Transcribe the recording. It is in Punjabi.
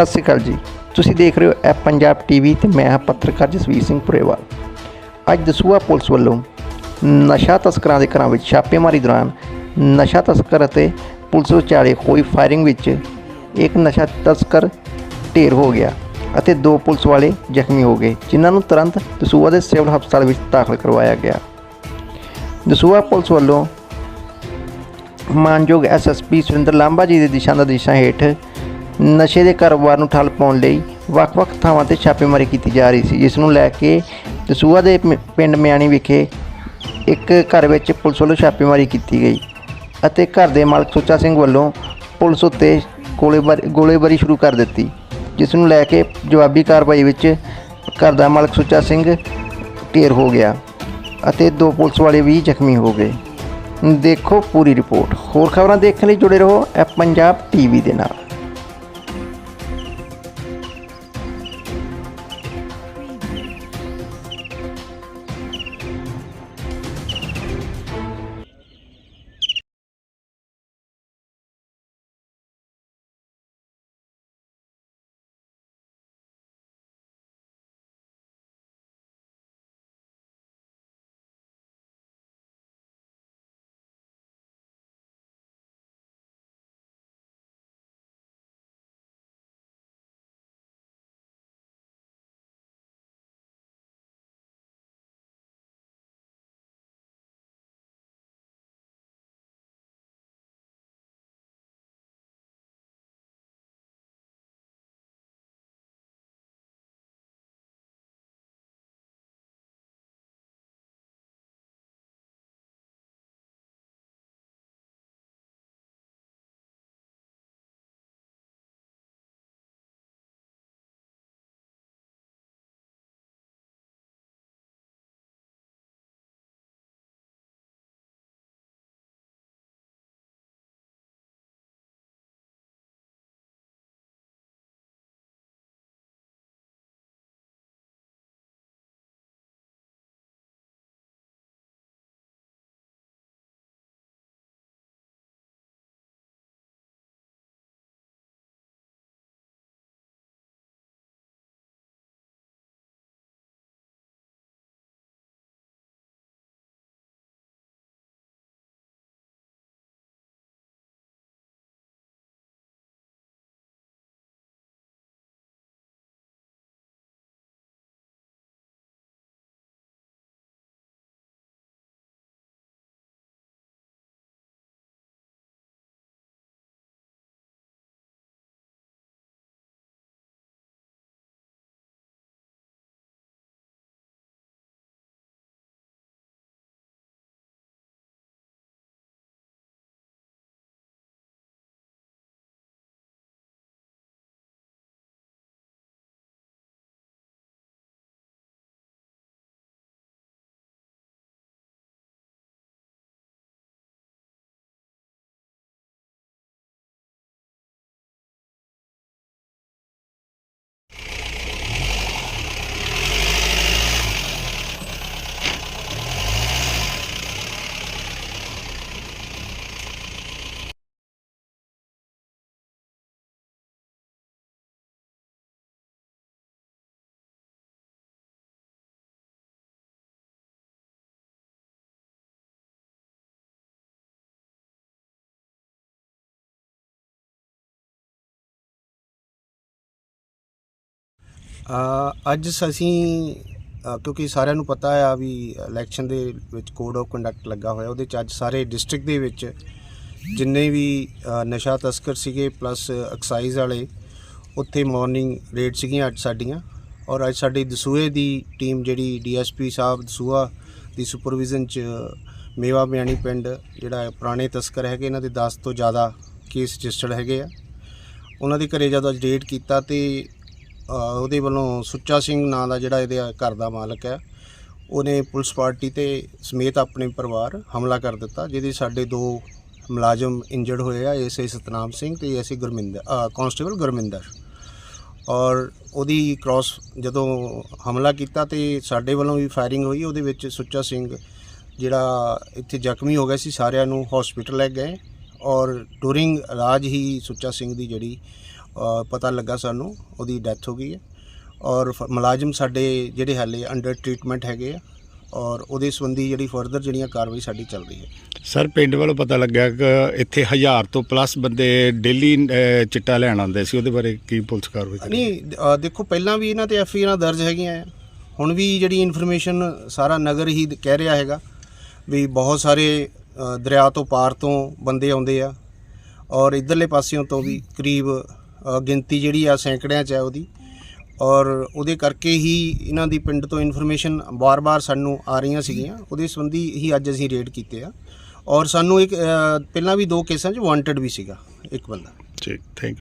ਸਤਿ ਸ਼੍ਰੀ ਅਕਾਲ ਜੀ। ਤੁਸੀਂ ਦੇਖ ਰਹੇ ਹੋ ਐਪ ਪੰਜਾਬ ਟੀਵੀ ਤੇ ਮੈਂ ਹਾਂ ਪੱਤਰਕਾਰ ਜਸਵੀਰ ਸਿੰਘ ਪੁਰੇਵਾਲ। ਅੱਜ ਦਸੂਆ ਪੁਲਿਸ ਵੱਲੋਂ ਨਸ਼ਾ ਤਸਕਰਾਂ ਦੇ ਘਰਾਂ ਵਿੱਚ ਛਾਪੇਮਾਰੀ ਦੌਰਾਨ ਨਸ਼ਾ ਤਸਕਰ ਅਤੇ ਪੁਲਿਸ ਵਿਚਾਲੇ ਹੋਈ ਫਾਇਰਿੰਗ ਵਿੱਚ ਇੱਕ ਨਸ਼ਾ ਤਸਕਰ ਢੇਰ ਹੋ ਗਿਆ ਅਤੇ ਦੋ ਪੁਲਿਸ ਵਾਲੇ ਜ਼ਖਮੀ ਹੋ ਗਏ, ਜਿਨ੍ਹਾਂ ਨੂੰ ਤੁਰੰਤ ਦਸੂਆ ਦੇ ਸਿਵਲ ਹਸਪਤਾਲ ਵਿੱਚ ਦਾਖਲ ਕਰਵਾਇਆ ਗਿਆ। ਦਸੂਆ ਪੁਲਿਸ ਵੱਲੋਂ ਮਾਨਯੋਗ ਐਸਐਸਪੀ ਸੁਰਿੰਦਰ ਲਾਂਬਾ ਜੀ ਦੇ ਦਿਸ਼ਾ ਨਿਰਦੇਸ਼ਾਂ ਹੇਠ ਨਸ਼ੇ ਦੇ ਕਾਰੋਬਾਰ ਨੂੰ ਠੱਲ ਪਾਉਣ ਲਈ ਵੱਖ-ਵੱਖ ਥਾਵਾਂ ਤੇ ਛਾਪੇਮਾਰੀ ਕੀਤੀ ਜਾ ਰਹੀ ਸੀ, ਜਿਸ ਨੂੰ ਲੈ ਕੇ ਦਸੂਹਾ ਦੇ ਪਿੰਡ ਮਿਆਣੀ ਵਿਖੇ ਇੱਕ ਘਰ ਵਿੱਚ ਪੁਲਿਸ ਵੱਲੋਂ ਛਾਪੇਮਾਰੀ ਕੀਤੀ ਗਈ ਅਤੇ ਘਰ ਦੇ ਮਾਲਕ ਸੁੱਚਾ ਸਿੰਘ ਵੱਲੋਂ ਪੁਲਿਸ ਉੱਤੇ ਗੋਲੀਬਾਰੀ, ਗੋਲੇਬਾਰੀ ਸ਼ੁਰੂ ਕਰ ਦਿੱਤੀ, ਜਿਸ ਨੂੰ ਲੈ ਕੇ ਜਵਾਬੀ ਕਾਰਵਾਈ ਵਿੱਚ ਘਰ ਦਾ ਮਾਲਕ ਸੁੱਚਾ ਸਿੰਘ ਢੇਰ ਹੋ ਗਿਆ ਅਤੇ ਦੋ ਪੁਲਿਸ ਵਾਲੇ ਵੀ ਜ਼ਖਮੀ ਹੋ ਗਏ। ਦੇਖੋ ਪੂਰੀ ਰਿਪੋਰਟ। ਹੋਰ ਖਬਰਾਂ ਦੇਖਣ ਲਈ ਜੁੜੇ ਰਹੋ ਐਪ ਪੰਜਾਬ ਟੀਵੀ ਦੇ ਨਾਲ। ਅੱਜ ਅਸੀਂ ਕਿਉਂਕਿ ਸਾਰਿਆਂ ਨੂੰ ਪਤਾ ਆ ਵੀ ਇਲੈਕਸ਼ਨ ਦੇ ਵਿੱਚ ਕੋਡ ਆਫ ਕੰਡਕਟ ਲੱਗਾ ਹੋਇਆ, ਉਹਦੇ ਚ ਅੱਜ ਸਾਰੇ ਡਿਸਟ੍ਰਿਕਟ ਦੇ ਵਿੱਚ ਜਿੰਨੇ ਵੀ ਨਸ਼ਾ ਤਸਕਰ ਸੀਗੇ ਪਲੱਸ ਐਕਸਾਈਜ਼ ਵਾਲੇ, ਉੱਥੇ ਮਾਰਨਿੰਗ ਰੇਡ ਸੀਗੀਆਂ ਅੱਜ ਸਾਡੀਆਂ। ਔਰ ਅੱਜ ਸਾਡੀ ਦਸੂਹੇ ਦੀ ਟੀਮ ਜਿਹੜੀ ਡੀਐਸਪੀ ਸਾਹਿਬ, ਦਸੂਆ ਦੀ ਸੁਪਰਵਿਜ਼ਨ ਚ ਮੇਵਾ ਬਿਆਣੀ ਪਿੰਡ ਜਿਹੜਾ ਪੁਰਾਣੇ ਤਸਕਰ ਹੈਗੇ, ਇਹਨਾਂ ਦੇ 10 ਤੋਂ ਜ਼ਿਆਦਾ ਕੇਸ ਰਜਿਸਟਰਡ ਹੈਗੇ ਆ। ਉਹਨਾਂ ਦੇ ਘਰੇ ਜਦੋਂ ਅੱਜ ਰੇਡ ਕੀਤਾ ਤੇ ਉਹਦੇ ਵੱਲੋਂ ਸੁੱਚਾ ਸਿੰਘ ਨਾਂ ਦਾ ਜਿਹੜਾ ਇਹਦੇ ਘਰ ਦਾ ਮਾਲਕ ਹੈ ਉਹਨੇ ਪੁਲਿਸ ਪਾਰਟੀ ਤੇ ਸਮੇਤ ਆਪਣੇ ਪਰਿਵਾਰ ਹਮਲਾ ਕਰ ਦਿੱਤਾ ਜਿਹਦੇ ਸਾਡੇ ਦੋ ਮੁਲਾਜ਼ਮ ਇੰਜਰਡ ਹੋਏ ਆ ਐਸਏ ਸਤਨਾਮ ਸਿੰਘ ਤੇ ਐਸਏ ਗੁਰਮਿੰਦਰ ਅ, ਕਾਂਸਟੇਬਲ ਗੁਰਮਿੰਦਰ। ਔਰ ਉਹਦੀ ਕ੍ਰਾਸ ਜਦੋਂ ਹਮਲਾ ਕੀਤਾ ਤੇ ਸਾਡੇ ਵੱਲੋਂ ਵੀ ਫਾਇਰਿੰਗ ਹੋਈ ਉਹਦੇ ਵਿੱਚ ਸੁੱਚਾ ਸਿੰਘ ਜਿਹੜਾ ਇੱਥੇ ਜ਼ਖਮੀ ਹੋ ਗਿਆ ਸੀ ਸਾਰਿਆਂ ਨੂੰ ਹਸਪੀਟਲ ਲੈ ਗਏ। ਔਰ ਡੂਰਿੰਗ ਇਲਾਜ ਹੀ ਸੁੱਚਾ ਸਿੰਘ ਦੀ ਜਿਹੜੀ ਪਤਾ ਲੱਗਾ ਸਾਨੂੰ ਉਹਦੀ ਡੈਥ ਹੋ ਗਈ ਹੈ। ਔਰ ਫ- ਮੁਲਾਜ਼ਮ ਸਾਡੇ ਜਿਹੜੇ ਹਾਲੇ ਅੰਡਰ ਟ੍ਰੀਟਮੈਂਟ ਹੈਗੇ ਆ ਔਰ ਉਹਦੇ ਸੰਬੰਧੀ ਜਿਹੜੀ ਫਰਦਰ ਜਿਹੜੀਆਂ ਕਾਰਵਾਈ ਸਾਡੀ ਚੱਲ ਰਹੀ ਹੈ। ਸਰ ਪਿੰਡ ਵੱਲੋਂ ਪਤਾ ਲੱਗਾ ਕਿ ਇੱਥੇ ਹਜ਼ਾਰ ਤੋਂ ਪਲੱਸ ਬੰਦੇ ਡੇਲੀ ਚਿੱਟਾ ਲੈਣ ਆਉਂਦੇ ਸੀ ਉਹਦੇ ਬਾਰੇ ਕੀ ਪੁਲਿਸ ਕਾਰਵਾਈ ਕਰੀ? ਨਹੀਂ ਅ, ਦੇਖੋ ਪਹਿਲਾਂ ਵੀ ਇਹਨਾਂ ਤੇ ਐਫ ਆਈ ਆਰ ਦਰਜ ਹੈਗੀਆਂ ਆ। ਹੁਣ ਵੀ ਜਿਹੜੀ ਇਨਫੋਰਮੇਸ਼ਨ ਸਾਰਾ ਨਗਰ ਹੀ ਕਹਿ ਰਿਹਾ ਹੈਗਾ ਵੀ ਬਹੁਤ ਸਾਰੇ ਅ, ਦਰਿਆ ਤੋਂ ਪਾਰ ਤੋਂ ਬੰਦੇ ਆਉਂਦੇ ਆ। ਔਰ ਇਧਰਲੇ ਪਾਸਿਓਂ ਤੋਂ ਵੀ ਕਰੀਬ ਗਿਣਤੀ ਜਿਹੜੀ ਆ ਸੈਂਕੜਿਆਂ ਚ ਹੈ ਉਹਦੀ। ਔਰ ਉਹਦੇ ਕਰਕੇ ਹੀ ਇਹਨਾਂ ਦੀ ਪਿੰਡ ਤੋਂ ਇਨਫੋਰਮੇਸ਼ਨ ਬਾਰ-ਬਾਰ ਸਾਨੂੰ ਆ ਰਹੀਆਂ ਸੀਗੀਆਂ। ਉਹਦੇ ਸੰਬੰਧੀ ਹੀ ਅੱਜ ਅਸੀਂ ਰੇਡ ਕੀਤੇ ਆ। ਔਰ ਸਾਨੂੰ ਇੱਕ ਪਹਿਲਾਂ ਵੀ ਦੋ ਕੇਸਾਂ 'ਚ ਵਾਂਟਡ ਵੀ ਸੀਗਾ। ਇੱਕ ਬੰਦਾ। ਠੀਕ ਥੈਂਕ